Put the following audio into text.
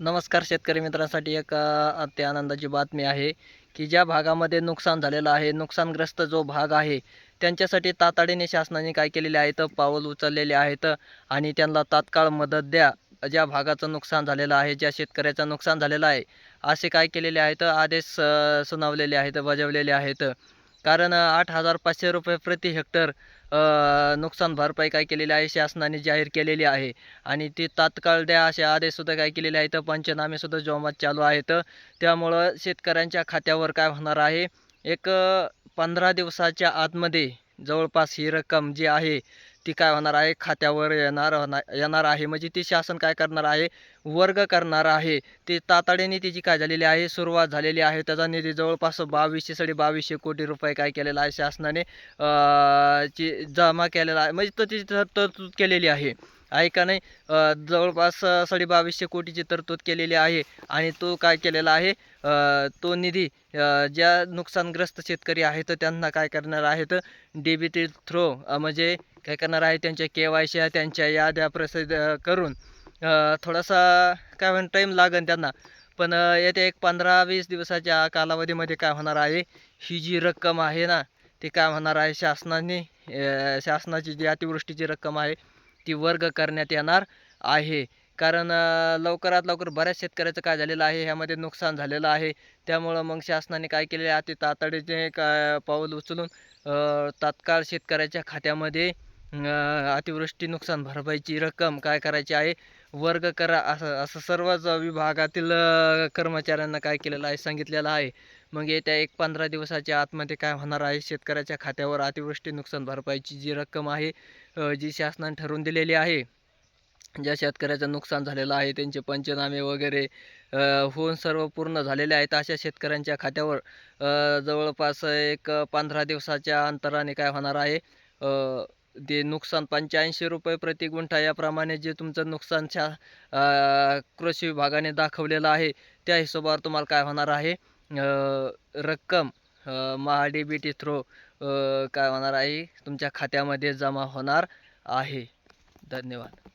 नमस्कार शेतकरी मित्रांसाठी एक अति आनंदाची बातमी आहे की ज्या भागामध्ये नुकसान झालेलं आहे नुकसानग्रस्त जो भाग आहे त्यांच्यासाठी तातडीने शासनाने काय केलेले आहेत पाऊल उचललेले आहेत आणि त्यांना तात्काळ मदत द्या. ज्या भागाचं नुकसान झालेलं आहे ज्या शेतकऱ्याचं नुकसान झालेलं आहे असे काय केलेले आहेत? आदेश सुनावलेले आहेत बजावलेले आहेत. कारण आठ हजार पाचशे रुपये प्रति हेक्टर नुकसान भरपाई काय केलेली आहे शासनाने जाहीर केलेली आहे. आणि ती तात्काळ द्या असे आदेशसुद्धा काय केलेले आहेत पंचनामेसुद्धा जोमात चालू आहेत. त्यामुळं शेतकऱ्यांच्या खात्यावर काय होणार आहे? एक पंधरा दिवसाच्या आतमध्ये जवळपास ही रक्कम जी आहे ती काय होणार आहे? खात्यावर येणार होणार येणार आहे. म्हणजे ती शासन काय करणार आहे? वर्ग करणार आहे. ती तातडीने तिची काय झालेली आहे? सुरुवात झालेली आहे. त्याचा निधी जवळपास बावीसशे साडे बावीसशे कोटी रुपये काय केलेला आहे? शासनाने ची जमा केलेला आहे. म्हणजे तर तिची तर- तरतूद केलेली आहे. आहे का नाही? जवळपास साडे बावीसशे कोटीची तरतूद केलेली आहे. आणि तो काय केलेला आहे? तो निधी ज्या नुकसानग्रस्त शेतकरी आहेत त्यांना काय करणार आहेत? डी टी थ्रो म्हणजे काय करणार आहे त्यांच्या के वाय सी त्यांच्या याद्या प्रसिद्ध करून थोडासा काय म्हण टाईम लागेल त्यांना. पण येत्या एक पंधरा वीस दिवसाच्या कालावधीमध्ये काय होणार आहे ही जी रक्कम आहे ना ती काय होणार आहे शासनाने शासनाची जी अतिवृष्टीची रक्कम आहे ती वर्ग करण्यात येणार आहे. कारण लवकरात लवकर बऱ्याच शेतकऱ्याचं काय झालेलं आहे ह्यामध्ये नुकसान झालेलं आहे. त्यामुळं मग शासनाने काय केले आहे अति तातडीचे काय पाऊल उचलून तात्काळ शेतकऱ्याच्या खात्यामध्ये अतिवृष्टी नुकसान भरपाईची रक्कम काय करायची आहे? वर्ग करा. असं असं सर्वच विभागातील कर्मचाऱ्यांना काय केलेलं आहे सांगितलेलं आहे. मग येत्या एक पंधरा दिवसाच्या आतमध्ये काय होणार आहे? शेतकऱ्याच्या खात्यावर अतिवृष्टी नुकसान भरपाईची जी रक्कम आहे जी शासनाने ठरवून दिलेली आहे ज्या शेतकऱ्याचं नुकसान झालेलं आहे त्यांचे पंचनामे वगैरे होऊन सर्व पूर्ण झालेले आहेत अशा शेतकऱ्यांच्या खात्यावर. जवळपास एक पंधरा दिवसाच्या अंतराने काय होणार आहे? ते नुकसान पंच्याऐंशी रुपये प्रति गुंठा याप्रमाणे जे तुमचं नुकसान कृषी विभागाने दाखवलेलं आहे त्या हिशोबावर तुम्हाला काय होणार आहे? रक्कम Maha D B T through काय होणार आहे? तुमच्या खात्यामध्ये जमा होणार आहे. धन्यवाद.